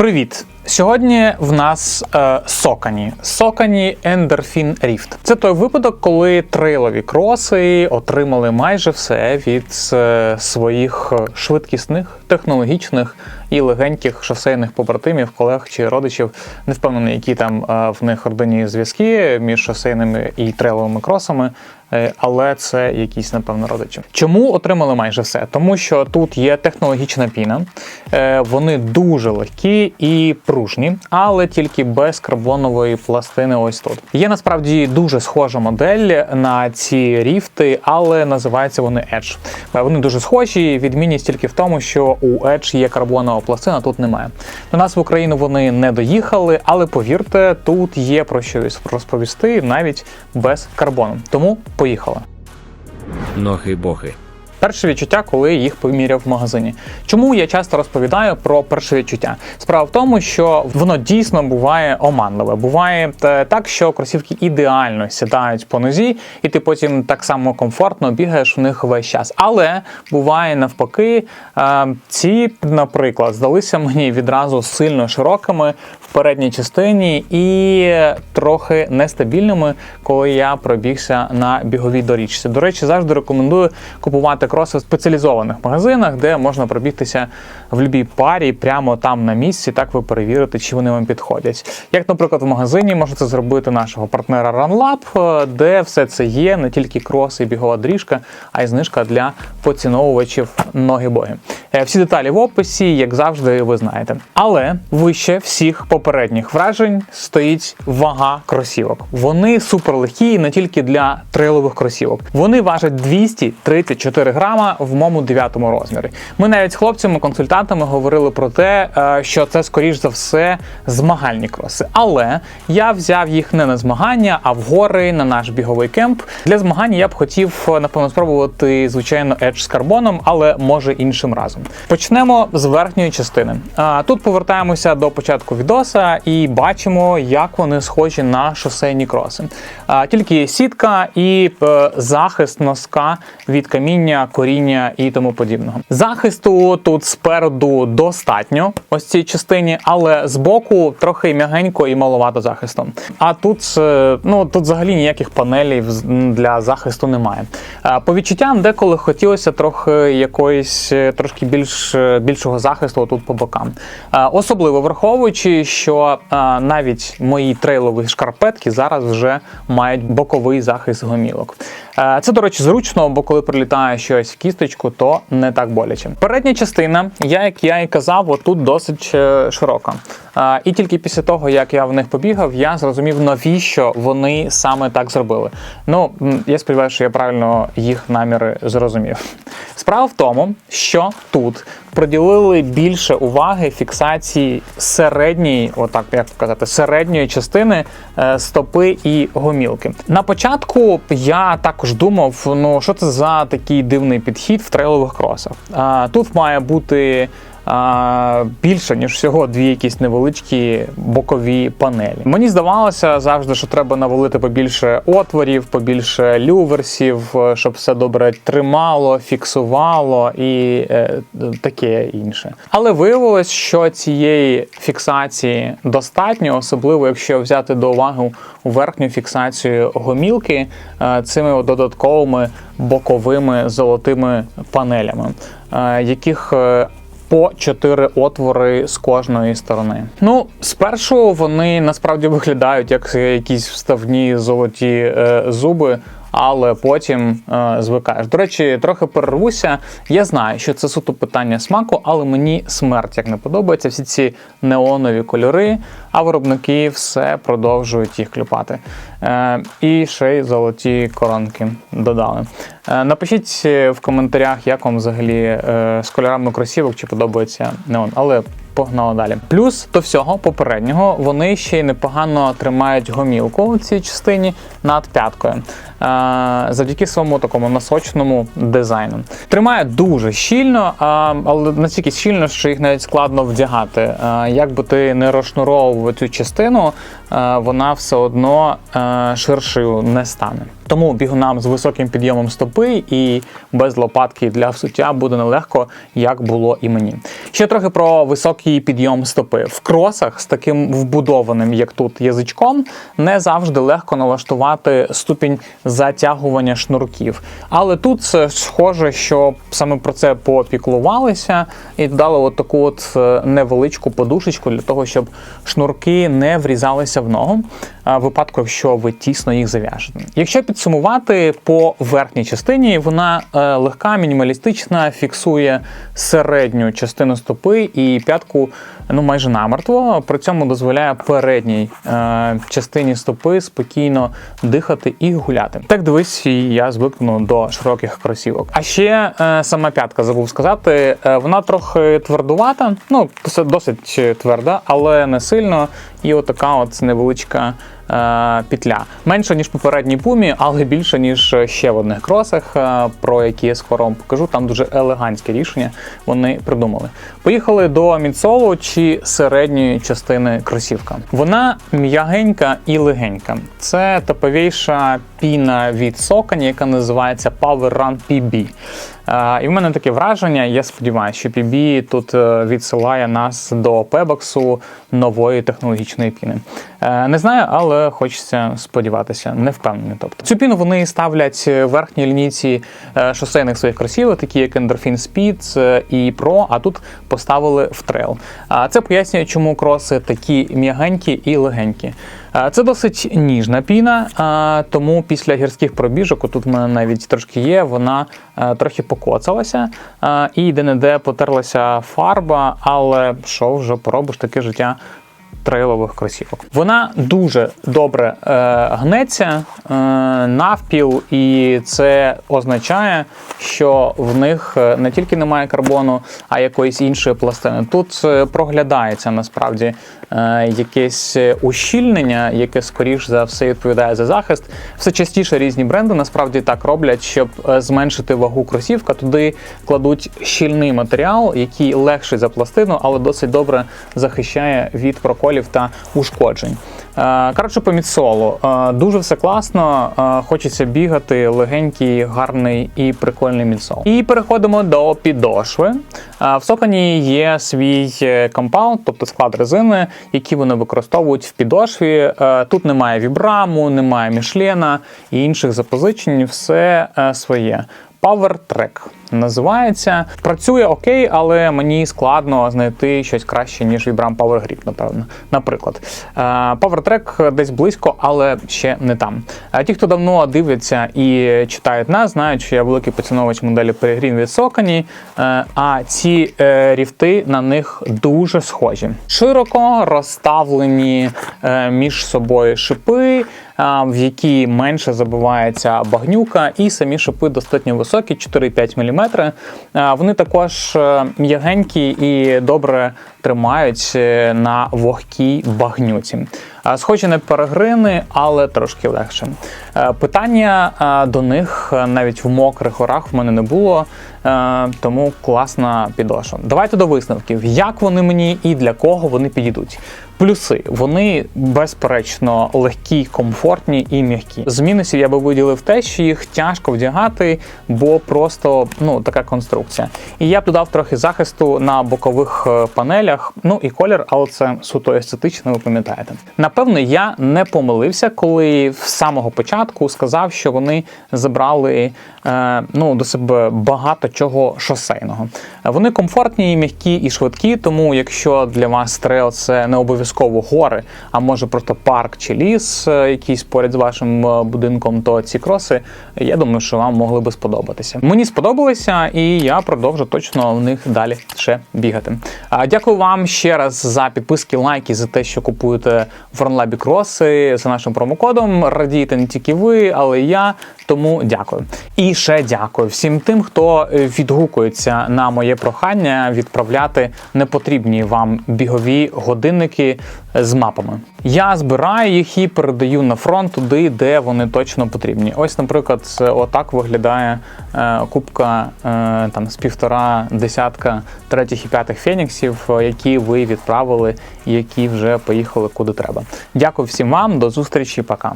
Привіт! Сьогодні в нас е, Сокані. Сокані Endorphin Rift. Це той випадок, коли трейлові кроси отримали майже все від е, своїх швидкісних, технологічних і легеньких шосейних побратимів, колег чи родичів. Не впевнений, які там е, в них родинні зв'язки між шосейними і трейловими кросами. Е, Але це якісь, напевно, родичі. Чому отримали майже все? Тому що тут є технологічна піна, е, вони дуже легкі і пружні, але тільки без карбонової пластини. Ось тут є насправді дуже схожа модель на ці ріфти, але називаються вони Edge. Вони дуже схожі. Відмінність тільки в тому, що у Edge є карбонова пластина, тут немає. До нас в Україну вони не доїхали, але повірте, тут є про що розповісти навіть без карбону. Тому поїхали. Ноги-боги. Перше відчуття, коли їх поміряв в магазині. Чому я часто розповідаю про перше відчуття? Справа в тому, що воно дійсно буває оманливе. Буває е, так, що кросівки ідеально сідають по нозі, і ти потім так само комфортно бігаєш в них весь час. Але буває навпаки, е, ці, наприклад, здалися мені відразу сильно широкими в передній частині і трохи нестабільними, коли я пробігся на біговій доріжці. До речі, завжди рекомендую купувати кроси в спеціалізованих магазинах, де можна пробігтися в будь-якій парі прямо там на місці. Так ви перевірите, чи вони вам підходять. Як, наприклад, в магазині можна це зробити нашого партнера RunLab, е, де все це є, не тільки кроси і бігова доріжка, а й знижка для поціновувачів ноги-боги. Е, Всі деталі в описі, як завжди, ви знаєте. Але вище всіх попередніх вражень стоїть вага кросівок. Вони суперлегкі не тільки для трейлових кросівок. Вони важать 234 грама в моєму 9 розмірі. Ми навіть з хлопцями-консультантами говорили про те, е, що це скоріш за все змагальні кроси. Але я взяв їх не на змагання, а в гори на наш біговий кемп. Для змагання я б хотів е, напевно спробувати звичайно Edge з карбоном, але може іншим разом. Почнемо з верхньої частини. Тут повертаємося до початку відоса і бачимо, як вони схожі на шосейні кроси. Тільки сітка і е, захист носка від каміння, коріння і тому подібного. Захисту тут спереду достатньо, ось цій частині, але збоку трохи м'ягенько і маловато захисту. А тут е, ну тут взагалі ніяких панелей для захисту немає. Е, По відчуттям, деколи хотілося трохи якоїсь е, трошки більш більшого захисту тут по бокам. Особливо враховуючи, що навіть мої трейлові шкарпетки зараз вже мають боковий захист гомілок. Е, Це, до речі, зручно, бо коли прилітає щось в кісточку, то не так боляче. Передня частина, я як я і казав, отут досить е, широка. І тільки після того, як я в них побігав, я зрозумів, навіщо вони саме так зробили. Ну, я сподіваюся, що я правильно їх наміри зрозумів. Справа в тому, що тут приділили більше уваги фіксації середньої, отак як казати, середньої частини е, стопи і гомілки. На початку я також думав, ну що це за такий дивний підхід в трейлових кросах. Тут має бути. Більше ніж всього дві якісь невеличкі бокові панелі. Мені здавалося завжди, що треба навалити побільше отворів, побільше люверсів, е, щоб все добре тримало, фіксувало і е, таке інше. Але виявилось, що цієї фіксації достатньо, особливо якщо взяти до уваги верхню фіксацію гомілки е, цими додатковими боковими золотими панелями, е, яких е, по чотири отвори з кожної сторони. Ну, спершу вони насправді виглядають як якісь вставні золоті е, зуби. Але потім е, звикаєш. До речі, трохи перервуся. Я знаю, що це суто питання смаку, але мені смерть як не подобається. Всі ці неонові кольори, а виробники все продовжують їх клюпати. Е, і ще й золоті коронки додали. Е, напишіть е, в коментарях, як вам взагалі е, з кольорами кросівок, чи подобається неон. Але Погнали далі. Плюс до всього попереднього вони ще й непогано тримають гомілку у цій частині над п'яткою. Е, завдяки своєму такому насочному дизайну. Тримає дуже щільно, а, але настільки щільно, що їх навіть складно вдягати. Е, як би ти не розшнуровував цю частину, е, вона все одно е, ширшою не стане. Тому бігунам з високим підйомом стопи і без лопатки для всуття буде нелегко, як було і мені. Ще трохи про високий підйом стопи. В кросах з таким вбудованим, як тут, язичком, не завжди легко налаштувати ступінь затягування шнурків. Але тут це схоже, що саме про це попіклувалися і дали от таку от е, невеличку подушечку для того, щоб шнурки не врізалися в ногу в випадку, якщо ви тісно їх зав'яжете. Якщо підсумувати по верхній частині, вона е, легка, мінімалістична, фіксує середню частину стопи і п'ятку ну майже намертво. При цьому дозволяє передній е, частині стопи спокійно дихати і гуляти. Так дивись, я звикну до широких кросівок. А ще е, сама п'ятка забув сказати, вона трохи твердувата, ну досить, тверда, але не сильно. І отака от невеличка петля. Менше, ніж попередній пумі, але більше, ніж ще в одних кросах, е, про які я скоро вам покажу. Там дуже елегантське рішення вони придумали. Поїхали до мідсолу чи середньої частини кросівка. Вона м'ягенька і легенька. Це топовіша піна від Sokani, яка називається Power Run PB. Е, І в мене таке враження, я сподіваюся, що PB тут е, відсилає нас до пебоксу нової технологічної піни. Е, Не знаю, але хочеться сподіватися, не впевнений. Тобто цю піну вони ставлять в верхній лінійці е, шосейних своїх кросівок, такі як Endorphin Speed е, і Pro, а тут поставили в трейл. А це пояснює, чому кроси такі м'ягенькі і легенькі. Е, Це досить ніжна піна, е, тому після гірських пробіжок, тут в мене навіть трошки є, вона е, трохи покоцалася е, і де-не-де потерлася фарба, але що вже поробиш таке життя трейлових кросівок. Вона дуже добре е, гнеться е, навпіл, і це означає, що в них е, не тільки немає карбону, а якоїсь іншої пластини. Тут е, проглядається насправді е, якесь ущільнення, яке скоріш за все відповідає за захист. Все частіше різні бренди насправді так роблять, щоб е, зменшити вагу кросівка. Туди кладуть щільний матеріал, який легший за пластину, але досить добре захищає від проколів та ушкоджень. Е, Коротше, по мідсолу. Е, Дуже все класно. е, Хочеться бігати, легенький, гарний і прикольний мідсол. І переходимо до підошви. В Сокані є свій компаунд, тобто склад резини, який вони використовують в підошві. Тут немає вібраму, немає мішлена і інших запозичень. Все своє. Power Track називається. Працює окей, але мені складно знайти щось краще, ніж Vibram Power Grip, напевно. Наприклад, Е, Power Track десь близько, але ще не там. Е, Ті, хто давно дивляться і читають нас, знають, що я великий поціновувач моделі Peregrine від Sokani, е, а ці ріфти на них дуже схожі. Широко розставлені між собою шипи, в які менше забивається багнюка, і самі шипи достатньо високі, 4-5 мм. А, Вони також е, м'ягенькі і добре тримають е, на вогкій багнюці. А, Схожі на перегрини, але трошки легше. Е, Питання е, до них е, навіть в мокрих горах в мене не було, е, тому класна підошва. Давайте до висновків, як вони мені і для кого вони підійдуть. Плюси вони безперечно легкі, комфортні і м'які. З мінусів я би виділив те, що їх тяжко вдягати, бо просто ну така конструкція. І я б додав трохи захисту на бокових е, панелях. Ну і колір, але це суто естетично, ви пам'ятаєте. Напевно, я не помилився, коли з самого початку сказав, що вони забрали е, ну, до себе багато чого шосейного. Вони комфортні, м'які і швидкі, тому якщо для вас трейл це не обов'язково гори, а може просто парк чи ліс, е, якийсь поряд з вашим е, будинком, то ці кроси, я думаю, що вам могли би сподобатися. Мені сподобалися, і я продовжу точно в них далі ще бігати. Дякую вам ще раз за підписки, лайки, за те, що купуєте в Ронлабі кроси за нашим промокодом. Радієте не тільки ви, але й я. Тому дякую. І ще дякую всім тим, хто е, відгукується на моє прохання відправляти непотрібні вам бігові годинники з мапами. Я збираю їх і передаю на фронт туди, де вони точно потрібні. Ось, наприклад, отак виглядає е, кубка е, там з півтора десятка третіх і п'ятих феніксів, е, які ви відправили, які вже поїхали куди треба. Дякую всім вам, до зустрічі, пока.